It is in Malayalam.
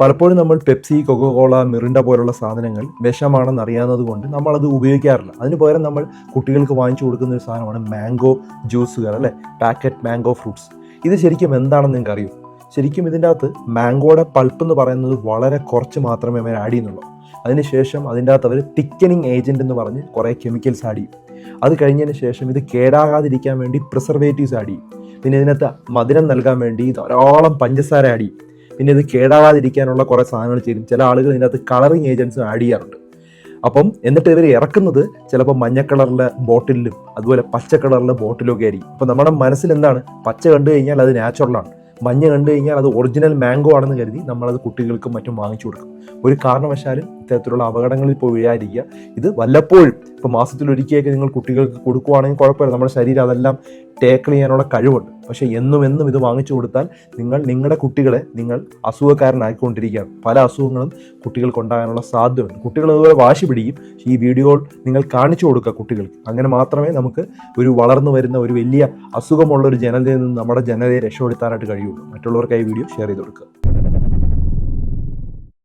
പലപ്പോഴും നമ്മൾ പെപ്സി കൊക്കോകോള മിറിണ്ട പോലുള്ള സാധനങ്ങൾ വിഷമാണെന്ന് അറിയാവുന്നത് കൊണ്ട് നമ്മളത് ഉപയോഗിക്കാറില്ല. അതിന് പകരം നമ്മൾ കുട്ടികൾക്ക് വാങ്ങിച്ചു കൊടുക്കുന്ന ഒരു സാധനമാണ് മാംഗോ ജ്യൂസുകൾ അല്ലേ? പാക്കറ്റ് മാംഗോ ഫ്രൂട്ട്സ് ഇത് ശരിക്കും എന്താണെന്ന് നിങ്ങൾക്ക് അറിയൂ ശരിക്കും ഇതിന്റെ അകത്ത് മാംഗോയുടെ പൾപ്പ് എന്ന് പറയുന്നത് വളരെ കുറച്ച് മാത്രമേ അവർ ആഡ് ചെയ്യുന്നുള്ളൂ. അതിനുശേഷം അതിന്റെ അകത്ത് അവർ തിക്കനിങ് ഏജന്റ് എന്ന് പറഞ്ഞ് കുറേ കെമിക്കൽസ് ആഡ് ചെയ്യും. അത് കഴിഞ്ഞതിന് ശേഷം ഇത് കേടാകാതിരിക്കാൻ വേണ്ടി പ്രിസർവേറ്റീവ്സ് ആഡ് ചെയ്യും. പിന്നെ ഇതിനകത്ത് മധുരം നൽകാൻ വേണ്ടി ധാരാളം പഞ്ചസാര ആഡ് ചെയ്യും. പിന്നെ ഇത് കേടാവാതിരിക്കാനുള്ള കുറേ സാധനങ്ങൾ ചെയ്യും. ചില ആളുകൾ ഇതിനകത്ത് കളറിങ് ഏജൻസും ആഡ് ചെയ്യാറുണ്ട്. അപ്പം എന്നിട്ട് ഇവർ ഇറക്കുന്നത് ചിലപ്പോൾ മഞ്ഞ കളറിലെ ബോട്ടിലും അതുപോലെ പച്ച കളറിലെ ബോട്ടിലും ഒക്കെ ആയിരിക്കും. അപ്പം നമ്മുടെ മനസ്സിൽ എന്താണ്? പച്ച കണ്ടു കഴിഞ്ഞാൽ അത് നാച്ചുറലാണ് മഞ്ഞ കണ്ടു കഴിഞ്ഞാൽ അത് ഒറിജിനൽ മാംഗോ ആണെന്ന് കരുതി നമ്മളത് കുട്ടികൾക്കും മറ്റും വാങ്ങിച്ചു കൊടുക്കും. ഒരു കാരണവശാലും ഇത്തരത്തിലുള്ള അപകടങ്ങളിൽ ഇപ്പോൾ വീഴാതിരിക്കുക. ഇത് വല്ലപ്പോഴും ഇപ്പോൾ മാസത്തിലൊരിക്കലൊക്കെ നിങ്ങൾ കുട്ടികൾക്ക് കൊടുക്കുവാണെങ്കിൽ കുഴപ്പമില്ല. നമ്മുടെ ശരീരം അതെല്ലാം ടേക്കിൾ ചെയ്യാനുള്ള കഴിവുണ്ട്. പക്ഷേ എന്നും എന്നും ഇത് വാങ്ങിച്ചു കൊടുത്താൽ നിങ്ങൾ നിങ്ങളുടെ കുട്ടികളെ നിങ്ങൾ അസുഖക്കാരനായിക്കൊണ്ടിരിക്കുകയാണ്. പല അസുഖങ്ങളും കുട്ടികൾക്ക് ഉണ്ടാകാനുള്ള സാധ്യതയുണ്ട്. കുട്ടികൾ അതുപോലെ വാശി പിടിക്കും. ഈ വീഡിയോ നിങ്ങൾ കാണിച്ചു കൊടുക്കുക കുട്ടികൾക്ക്. അങ്ങനെ മാത്രമേ നമുക്ക് ഒരു വളർന്നു വരുന്ന ഒരു വലിയ അസുഖമുള്ള ഒരു ജനതയിൽ നിന്ന് നമ്മുടെ ജനതയെ രക്ഷപ്പെടുത്താനായിട്ട് കഴിയുള്ളൂ. മറ്റുള്ളവർക്കായി വീഡിയോ ഷെയർ ചെയ്ത് കൊടുക്കുക.